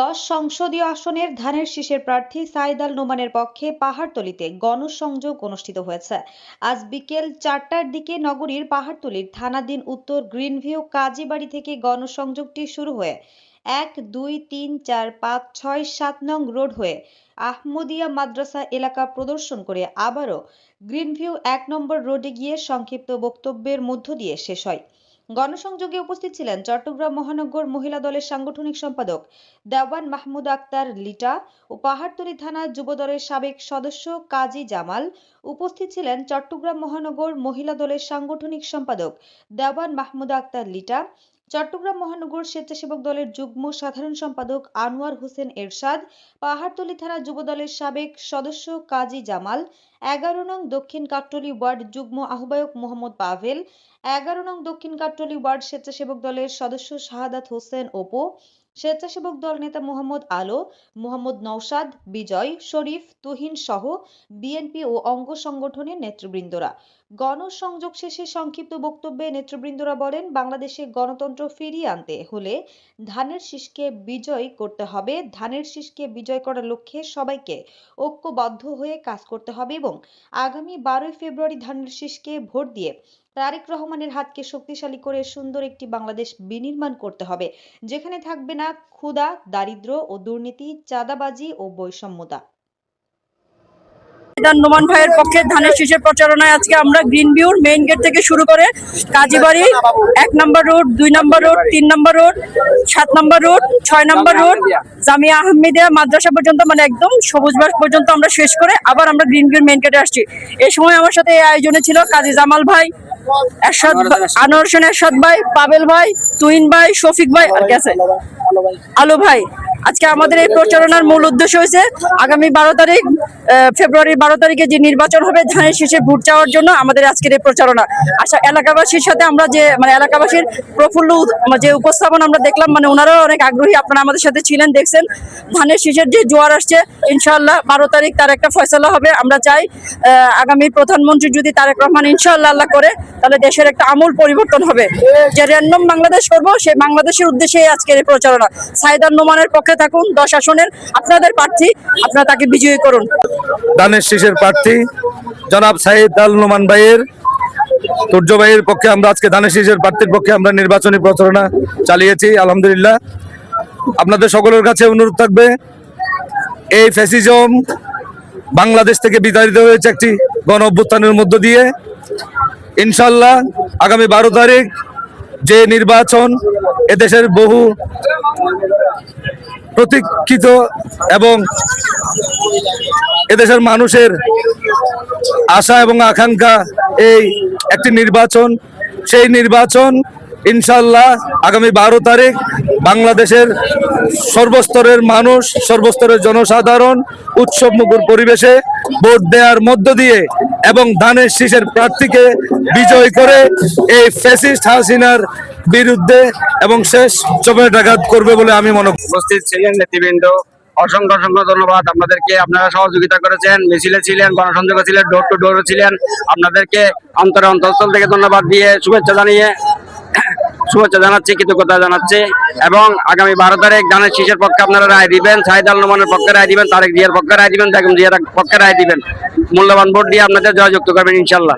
দশ সংসদীয় আসনের ধানের শীষের প্রার্থী সাইদ আল নোমানের পক্ষে পাহাড়তলিতে গণসংযোগ অনুষ্ঠিত হয়েছে। আজ বিকেল চারটার দিকে নগরীর পাহাড়তলির থানাধীন উত্তর গ্রিনভিউ কাজীবাড়ি থেকে গণসংযোগটি শুরু হয়ে এক, দুই, তিন, চার, পাঁচ, ছয়, সাত নং রোড হয়ে আহমদিয়া মাদ্রাসা এলাকা প্রদর্শন করে আবারও গ্রিনভিউ এক নম্বর রোডে গিয়ে সংক্ষিপ্ত বক্তব্যের মধ্য দিয়ে শেষ হয়। গণসংযোগে উপস্থিত ছিলেন চট্টগ্রাম মহানগর মহিলা দলের সাংগঠনিক সম্পাদক দেওয়ান মাহমুদ আক্তার লিটা ও পাহাড়তলী থানা যুবদলের সাবেক সদস্য কাজী জামাল। উপস্থিত ছিলেন চট্টগ্রাম মহানগর মহিলা দলের সাংগঠনিক সম্পাদক দেওয়ান মাহমুদ আক্তার লিটা। চট্টগ্রাম মহানগর স্বেচ্ছাসেবক দলের যুগ্ম সাধারণ সম্পাদক আনোয়ার হোসেন এরশাদ, পাহাড়তলী থানা যুবদলের সাবেক সদস্য কাজী জামাল, এগারো নং দক্ষিণ কাট্টলি ওয়ার্ড যুগ্ম আহ্বায়ক মোহাম্মদ পাভেল এগারো নং দক্ষিণ কাট্টলি ওয়ার্ড স্বেচ্ছাসেবক দলের সদস্য শাহাদাত হোসেন ওপো স্বেচ্ছাসেবক দল নেতা মোহাম্মদ আলো, মোহাম্মদ নওশাদ, বিজয়, শরীফ, তুহিন সহ বিএনপি ও অঙ্গ সংগঠনের নেতৃবৃন্দরা। গণসংযোগ শেষে সংক্ষিপ্ত বক্তব্যে নেতৃবৃন্দরা বলেন, বাংলাদেশে গণতন্ত্র ফিরিয়ে আনতে হলে ধানের শীষকে বিজয় করতে হবে। ধানের শীষকে বিজয় করার লক্ষ্যে সবাইকে ঐক্যবদ্ধ হয়ে কাজ করতে হবে এবং আগামী বারোই ফেব্রুয়ারি ধানের শীষকে ভোট দিয়ে তারেক রহমানের হাতকে শক্তিশালী করে সুন্দর একটি বাংলাদেশ বিনির্মাণ করতে হবে। যেখানে থাকবে না ক্ষুধা, দারিদ্র ও দুর্নীতি, চাঁদাবাজি ও বৈষম্যতা। নোমান ভাইয়ের পক্ষে ধানের শীষের প্রচারণায় আজকে আমরা গ্রিন ভিউর মেইন গেট থেকে শুরু করে কাজীবাড়ি, এক নম্বর রোড, দুই নম্বর রোড, তিন নম্বর রোড, সাত নম্বর রোড, ছয় নম্বর রোড, জামিয়া আহমেদিয়া মাদ্রাসা পর্যন্ত মানে একদম সবুজবাস পর্যন্ত আমরা শেষ করে আবার আমরা গ্রিন ভিউর মেইন গেটে আসছি। এই সময় আমার সাথে এই আয়োজনে ছিল কাজী জামাল ভাই এরশাদ আনোয়ার হোসেন এরশাদ ভাই পাবেল ভাই তুহিন ভাই শফিক ভাই আর কে আছে আলু ভাই আজকে আমাদের এই প্রচারণার মূল উদ্দেশ্য হয়েছে আগামী বারো তারিখ ফেব্রুয়ারির বারো তারিখে যে নির্বাচন হবে, ধানের শেষে ভোট চাওয়ার জন্য আমাদের আজকের এই প্রচারণা। আচ্ছা এলাকাবাসীর সাথে আমরা যে মানে এলাকাবাসীর প্রফুল্ল উদ- যে উপস্থাপন আমরা দেখলাম মানে ওনারাও অনেক আগ্রহী, আপনারা আমাদের সাথে ছিলেন, দেখছেন। ধানের শীষের যে জোয়ার আসছে, ইনশাআল্লাহ বারো তারিখ তার একটা ফয়সলা হবে। আমরা চাই আগামী প্রধানমন্ত্রী যদি তারেক রহমান ইনশাআল্লাহ আল্লাহ করে, তাহলে দেশের একটা আমূল পরিবর্তন হবে। যে র্যান্ডম বাংলাদেশ করব সেই বাংলাদেশের উদ্দেশ্যে আজকের এই প্রচারণা। সাইদার নোমানের পক্ষে থাকুন, দশ আসনের, আপনাদের প্রার্থী, আপনারা তাকে বিজয়ী করুন। দানের শীষের প্রার্থী জনাব সাইদ আল নোমান ভাইয়ের। তুর্য ভাইয়ের পক্ষে আমরা আজকে ধানের শীষের প্রার্থীর পক্ষে আমরা নির্বাচনী প্রচারণা চালিয়েছি, আলহামদুলিল্লাহ। আপনাদের সকলের কাছে অনুরোধ থাকবে, এই ফ্যাসিজম বাংলাদেশ থেকে বিতাড়িত হয়েছে একটি গণ অভ্যুত্থানের মধ্য দিয়ে। ইনশাল্লাহ আগামী বারো তারিখ যে নির্বাচন এদেশের বহু প্রতীক্ষিত এবং এদেশের মানুষের আশা এবং আকাঙ্ক্ষা এই একটি নির্বাচন। সেই নির্বাচন ইনশাল্লাহ আগামী বারো তারিখ বাংলাদেশের সর্বস্তরের মানুষ, সর্বস্তরের জনসাধারণ উৎসব মুখর পরিবেশে ভোট দেওয়ার মধ্য দিয়ে এবং ধানের শীষের প্রার্থীকে বিজয় করে এই ফ্যাসিস্ট হাসিনার বিরুদ্ধে এবং শেষ চপেটাঘাত করবে বলে আমি মনে উপস্থিত ছিলেন নেতৃবৃন্দ অসংখ্য অসংখ্য ধন্যবাদ। আপনাদেরকে আপনারা সহযোগিতা করেছেন, মিছিলে ছিলেন, গণসংযোগে ছিলেন ডোর টু ডোর ছিলেন। আপনাদেরকে অন্তরে অন্তঃস্থল থেকে ধন্যবাদ দিয়ে শুভেচ্ছা জানিয়ে, শুভেচ্ছা জানাচ্ছি, কৃতজ্ঞতা জানাচ্ছি। এবং আগামী বারো তারিখ গানের শীষের পক্ষে আপনারা রায় দিবেন সাহিদ আল নোমানের পক্ষে রায় দিবেন, তারেক জিয়ার পক্ষে রায় দিবেন, বেগম জিয়ার পক্ষে রায় দিবেন। মূল্যবান ভোট দিয়ে আপনাদের জয়যুক্ত করবেন, ইনশাল্লাহ।